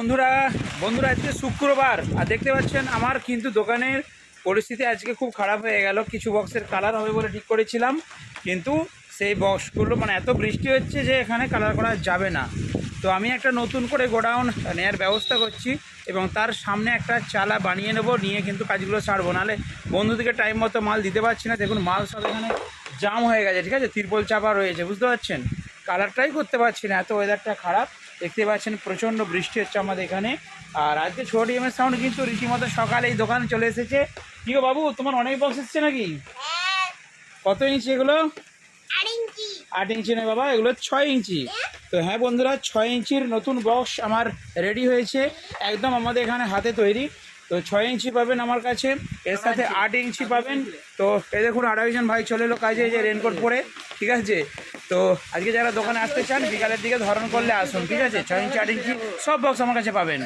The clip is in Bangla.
বন্ধুরা বন্ধুরা, আজকে শুক্রবার। আর দেখতে পাচ্ছেন, আমার কিন্তু দোকানের পরিস্থিতি আজকে খুব খারাপ হয়ে গেল। কিছু বক্সের কালার হবে বলে ঠিক করেছিলাম, কিন্তু সেই বক্সগুলো মানে এত বৃষ্টি হচ্ছে যে এখানে কালার করা যাবে না। তো আমি একটা নতুন করে গোডাউন নেওয়ার ব্যবস্থা করছি এবং তার সামনে একটা চালা বানিয়ে নেব, নিয়ে কিন্তু কাজগুলো ছাড়বো নাহলে বন্ধুদেরকে টাইম মতো মাল দিতে পারছি না। দেখুন, মাল সব এখানে জাম হয়ে গেছে, ঠিক আছে? তিরপল চাপা রয়েছে, বুঝতে পারছেন? কালারটাই করতে পারছি না, এত ওয়েদারটা খারাপ। দেখতে পাচ্ছেন প্রচণ্ড বৃষ্টি হচ্ছে আমাদের এখানে। আর আজকে ছোট ডিএমের সাউন্ড কিন্তু রীতিমতো সকালে এই দোকানে চলে এসেছে। কি গো বাবু তোমার অনেক বক্স এসছে নাকি? কত ইঞ্চি এগুলো? আট ইঞ্চি। নয় বাবা এগুলো ছয় ইঞ্চি। তো হ্যাঁ বন্ধুরা ছয় ইঞ্চির নতুন বক্স আমার রেডি হয়েছে একদম আমাদের এখানে হাতে তৈরি। তো ছয় ইঞ্চি পাবেন আমার কাছে এর সাথে আট ইঞ্চি পাবেন। তো এই দেখুন আড়াইজন ভাই চলে এলো কাজে যে রেনকোট পরে ঠিক আছে? তো আজকে যারা দোকানে আসতে চান, বিকালের দিকে ধরন করলে আসুন, ঠিক আছে? ছয় ইঞ্চি আট ইঞ্চি সব বক্স আমার কাছে পাবেন।